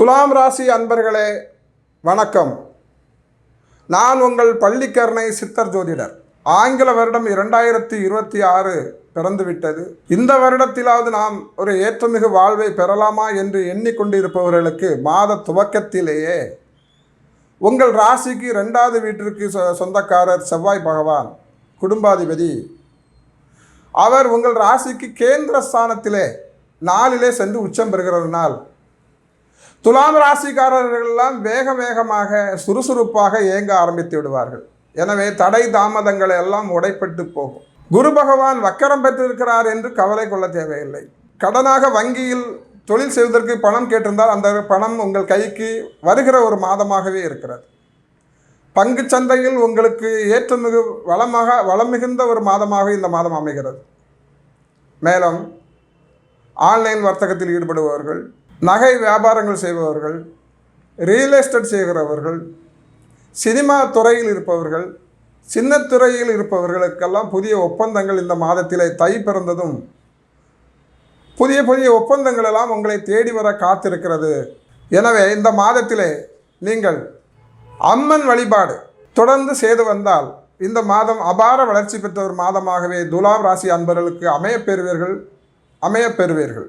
துலாம் ராசி அன்பர்களே வணக்கம். நான் உங்கள் பள்ளிக்கரணை சித்தர் ஜோதிடர். ஆங்கில வருடம் இரண்டாயிரத்தி இருபத்தி ஆறு பிறந்துவிட்டது. இந்த வருடத்திலாவது நாம் ஒரு ஏற்றமிகு வாழ்வை பெறலாமா என்று எண்ணிக்கொண்டிருப்பவர்களுக்கு மாத துவக்கத்திலேயே உங்கள் ராசிக்கு ரெண்டாவது வீட்டிற்கு சொ- சொந்தக்காரர் செவ்வாய் பகவான் குடும்பாதிபதி. அவர் உங்கள் ராசிக்கு கேந்திர ஸ்தானத்திலே நாளிலே சென்று உச்சம் பெறுகிறதுனால் துலாம் ராசிக்காரர்கள் எல்லாம் வேக வேகமாக சுறுசுறுப்பாக இயங்க ஆரம்பித்து விடுவார்கள். எனவே தடை தாமதங்களை எல்லாம் உடைப்பட்டு போகும். குரு பகவான் வக்கரம் பெற்றிருக்கிறார் என்று கவலை கொள்ள தேவையில்லை. கடனாக வங்கியில் தொழில் செய்வதற்கு பணம் கேட்டிருந்தால் அந்த பணம் உங்கள் கைக்கு வருகிற ஒரு மாதமாகவே இருக்கிறது. பங்கு சந்தையில் உங்களுக்கு ஏற்றமிகு வளமாக வளம் மிகுந்த ஒரு மாதமாக இந்த மாதம் அமைகிறது. மேலும் ஆன்லைன் வர்த்தகத்தில் ஈடுபடுபவர்கள் நகை வியாபாரங்கள் செய்பவர்கள் ரியல் எஸ்டேட் செய்கிறவர்கள் சினிமா துறையில் இருப்பவர்கள் சின்ன துறையில் இருப்பவர்களுக்கெல்லாம் புதிய ஒப்பந்தங்கள் இந்த மாதத்திலே தை பிறந்ததும் புதிய புதிய ஒப்பந்தங்கள் எல்லாம் உங்களை தேடி வர காத்திருக்கிறது. எனவே இந்த மாதத்திலே நீங்கள் அம்மன் வழிபாடு தொடர்ந்து செய்து வந்தால் இந்த மாதம் அபார வளர்ச்சி பெற்ற ஒரு மாதமாகவே துலாம் ராசி அன்பர்களுக்கு அமையப்பெறுவீர்கள் அமையப்பெறுவீர்கள்